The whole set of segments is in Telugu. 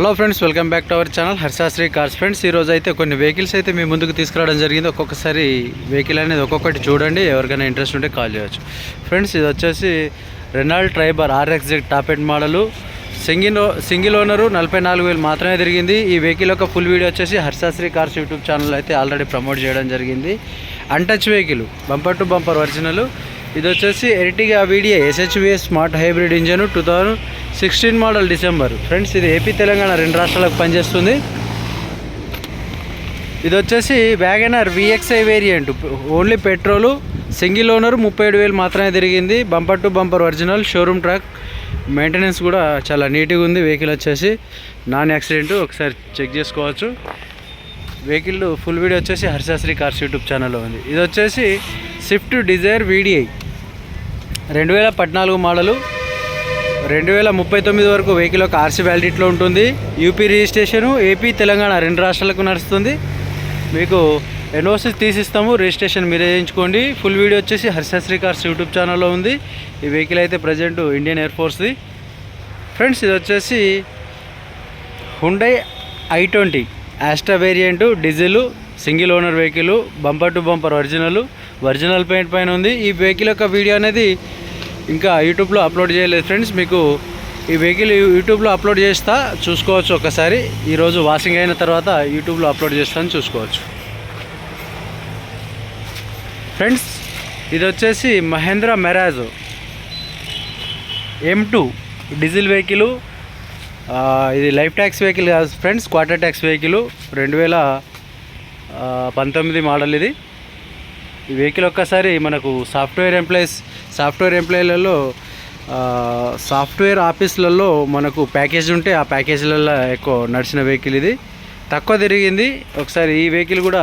Hello friends welcome back to our channel Harshasri cars friends ఈ రోజు అయితే కొన్ని వెహికల్స్ అయితే మీ ముందుకు తీసుకురావడం జరిగింది. ఒక్కొక్కసారి వెహికల్ అనేది ఒక్కొక్కటి చూడండి ఎవరికైనా ఇంట్రెస్ట్ ఉంటే కాల్ చేయవచ్చు ఫ్రెండ్స్ ఇది వచ్చేసి Renault Triber RXZ top end model single single owner నలభై నాలుగు వేలు మాత్రమే తిరిగింది. ఈ వెహికల్ యొక్క ఫుల్ వీడియో వచ్చేసి హర్షాశ్రీ కార్స్ యూట్యూబ్ ఛానల్ అయితే ఆల్రెడీ ప్రమోట్ చేయడం జరిగింది. Untouch vehicle bumper to bumper original ఇది వచ్చేసి Ertiga video SHVS smart hybrid engine two thousand sixteen model December. Friends ఇది ఏపీ తెలంగాణ రెండు రాష్ట్రాలకు పనిచేస్తుంది. ఇది వచ్చేసి WagonR VXI variant. Only petrol single owner ముప్పై ఏడు వేలు మాత్రమే తిరిగింది. Bumper to bumper original showroom track maintenance కూడా చాలా నీట్గా ఉంది. వెహికల్ వచ్చేసి నాన్ యాక్సిడెంట్. ఒకసారి చెక్ చేసుకోవచ్చు. వెహికల్ ఫుల్ వీడియో వచ్చేసి హర్షాశ్రీ కార్స్ యూట్యూబ్ ఛానల్లో ఉంది. ఇది వచ్చేసి స్విఫ్ట్ డిజైర్ వీడిఐ రెండు వేల పద్నాలుగు మోడలు రెండు వేల ముప్పై తొమ్మిది వరకు వెహికల్ ఒక ఆర్సీ వ్యాలిడిటీలో ఉంటుంది. యూపీ రిజిస్ట్రేషను ఏపీ తెలంగాణ రెండు రాష్ట్రాలకు నడుస్తుంది. మీకు ఎన్ఓసీ తీసిస్తాము రిజిస్ట్రేషన్ మీరే చేయించుకోండి. ఫుల్ వీడియో వచ్చేసి హర్షశ్రీ కార్స్ యూట్యూబ్ ఛానల్లో ఉంది. ఈ వెహికల్ అయితే ప్రజెంట్ ఇండియన్ ఎయిర్ ఫోర్స్ది. ఫ్రెండ్స్ ఇది వచ్చేసి Hyundai i twenty. Asta variant diesel single owner vehicle bumper to bumper original. Original paint పైన ఉంది. ఈ వెహికల్ యొక్క వీడియో అనేది ఇంకా యూట్యూబ్లో అప్లోడ్ చేయలేదు ఫ్రెండ్స్. మీకు ఈ వెహికల్ యూట్యూబ్లో అప్లోడ్ చేస్తా చూసుకోవచ్చు ఒకసారి. ఈరోజు వాషింగ్ అయిన తర్వాత యూట్యూబ్లో అప్లోడ్ చేస్తాను చూసుకోవచ్చు. ఫ్రెండ్స్ ఇది వచ్చేసి Mahindra Marazzo M two diesel vehicle. ఇది లైఫ్ ట్యాక్స్ వెహికల్ కాదు ఫ్రెండ్స్ క్వార్టర్ ట్యాక్స్ వెహికల్. రెండు వేల పంతొమ్మిది మోడల్ ఇది. ఈ వెహికల్ ఒక్కసారి మనకు సాఫ్ట్వేర్ ఎంప్లాయీస్ సాఫ్ట్వేర్ ఎంప్లాయీలలో సాఫ్ట్వేర్ ఆఫీసులలో మనకు ప్యాకేజ్ ఉంటే ఆ ప్యాకేజీలలో ఎక్కువ నడిచిన వెహికల్ ఇది. తక్కువ తిరిగింది. ఒకసారి ఈ వెహికల్ కూడా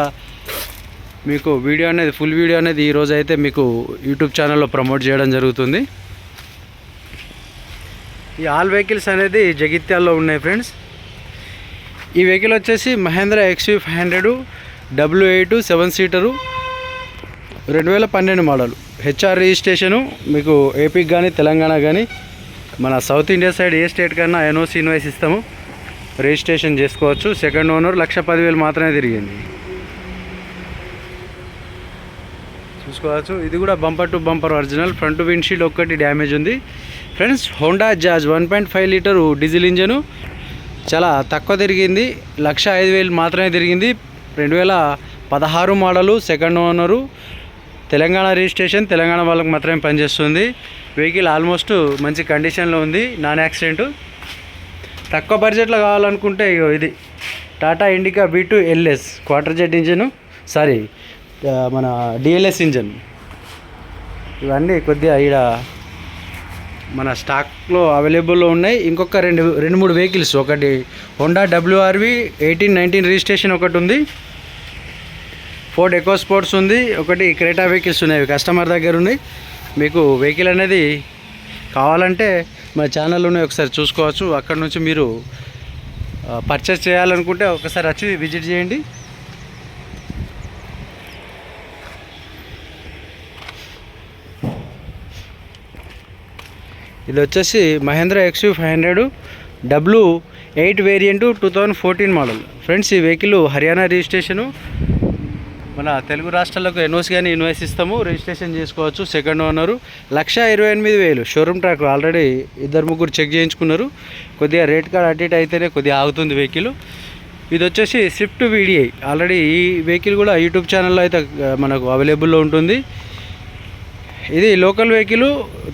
మీకు వీడియో అనేది ఫుల్ వీడియో అనేది ఈరోజు అయితే మీకు యూట్యూబ్ ఛానల్లో ప్రమోట్ చేయడం జరుగుతుంది. ఈ ఆల్ వెహికల్స్ అనేది జగిత్యాల్లో ఉన్నాయి ఫ్రెండ్స్. ఈ వెహికల్ వచ్చేసి Mahindra XV five hundred W eight seven seater. రెండు వేల పన్నెండు మోడల్. హెచ్ఆర్ రిజిస్ట్రేషను మీకు ఏపీకి కానీ తెలంగాణ కానీ మన సౌత్ ఇండియా సైడ్ ఏ స్టేట్ కన్నా ఎన్ఓసి ఇన్వాయిస్ ఇస్తాము. రిజిస్ట్రేషన్ చేసుకోవచ్చు. సెకండ్ ఓనర్ లక్ష పదివేలు మాత్రమే తిరిగింది. చూసుకోవచ్చు. ఇది కూడా bumper to bumper original. Front windshield ఒక్కటి డ్యామేజ్ ఉంది. Friends Honda Jazz one point five litre diesel engine. చాలా తక్కువ తిరిగింది. లక్ష ఐదు వేలు మాత్రమే తిరిగింది. రెండు వేల పదహారు model second owner. Telangana registration Telangana వాళ్ళకి మాత్రమే పనిచేస్తుంది. వెహికల్ ఆల్మోస్ట్ మంచి కండిషన్లో ఉంది. Non accident. తక్కువ బడ్జెట్లో కావాలనుకుంటే ఇగో ఇది. Tata Indica B two LS Quadrajet engine sorry మన డిఎల్ఎస్ ఇంజన్. ఇవన్నీ కొద్దిగా ఈడ మన స్టాక్లో అవైలబుల్లో ఉన్నాయి. ఇంకొక రెండు రెండు మూడు వెహికల్స్. ఒకటి Honda WRV eighteen nineteen registration ఒకటి ఉంది. ఫోర్డ్ ఎకో స్పోర్ట్స్ ఉంది ఒకటి క్రేటా వెహికల్స్ ఉన్నాయి కస్టమర్ దగ్గర ఉన్నాయి. మీకు వెహికల్ అనేది కావాలంటే మా ఛానల్లోనే ఒకసారి చూసుకోవచ్చు. అక్కడ నుంచి మీరు పర్చేస్ చేయాలనుకుంటే ఒకసారి వచ్చి విజిట్ చేయండి. ఇది వచ్చేసి Mahindra XU five hundred W eight variant two thousand fourteen model friends ఈ వెహికల్ హర్యానా రిజిస్ట్రేషను మన తెలుగు రాష్ట్రాలకు ఎన్ఓసి కానీ ఇన్వాయిస్ ఇస్తాము రిజిస్ట్రేషన్ చేసుకోవచ్చు సెకండ్ ఓనరు. లక్ష ఇరవై ఎనిమిది వేలు. షోరూమ్ ట్రాక్ ఆల్రెడీ ఇద్దరు ముగ్గురు చెక్ చేయించుకున్నారు. కొద్దిగా రేట్ కార్డ్ అటు ఇటు అయితేనే కొద్దిగా ఆగుతుంది వెహికల్. ఇది వచ్చేసి స్విఫ్ట్ వీడిఐ. ఆల్రెడీ ఈ వెహికల్ కూడా యూట్యూబ్ ఛానల్లో అయితే మనకు అవైలబుల్లో ఉంటుంది. ఇది లోకల్ వెహికల్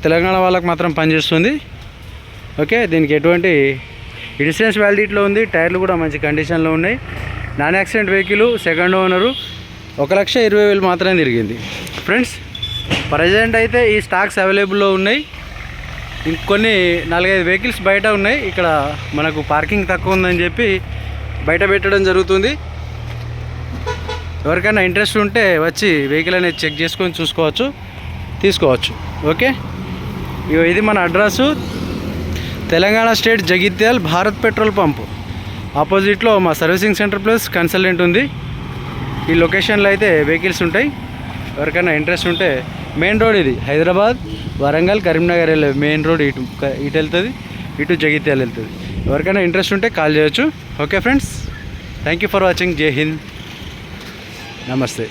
తెలంగాణ వాళ్ళకి మాత్రం పనిచేస్తుంది. ఓకే దీనికి ఎటువంటి ఇన్సూరెన్స్ వ్యాలిడిటీలో ఉంది. టైర్లు కూడా మంచి కండిషన్లో ఉన్నాయి. Non accident vehicle second owner. ఒక లక్ష ఇరవై వేలు మాత్రమే తిరిగింది. ఫ్రెండ్స్ ప్రజెంట్ అయితే ఈ స్టాక్స్ అవైలబుల్లో ఉన్నాయి. ఇంకొన్ని నాలుగైదు వెహికల్స్ బయట ఉన్నాయి. ఇక్కడ మనకు పార్కింగ్ తక్కువ ఉందని చెప్పి బయట పెట్టడం జరుగుతుంది. ఎవరికైనా ఇంట్రెస్ట్ ఉంటే వచ్చి వెహికల్ అనేది చెక్ చేసుకొని చూసుకోవచ్చు తీసుకోవచ్చు. ఓకే ఇగో ఇది మన address Telangana state Jagtial Bharat petrol pump. ఆపోజిట్లో మా సర్వీసింగ్ సెంటర్ ప్లస్ కన్సల్టెంట్ ఉంది. ఈ లొకేషన్లో అయితే వెహికల్స్ ఉంటాయి. ఎవరికైనా ఇంట్రెస్ట్ ఉంటే మెయిన్ రోడ్ ఇది. హైదరాబాద్ వరంగల్ కరీంనగర్ వెళ్ళే మెయిన్ రోడ్ ఇటు ఇటు వెళ్తుంది ఇటు జగిత్యాల వెళ్తుంది. ఎవరికైనా ఇంట్రెస్ట్ ఉంటే కాల్ చేయొచ్చు. Okay friends thank you for watching. జై హింద్. నమస్తే.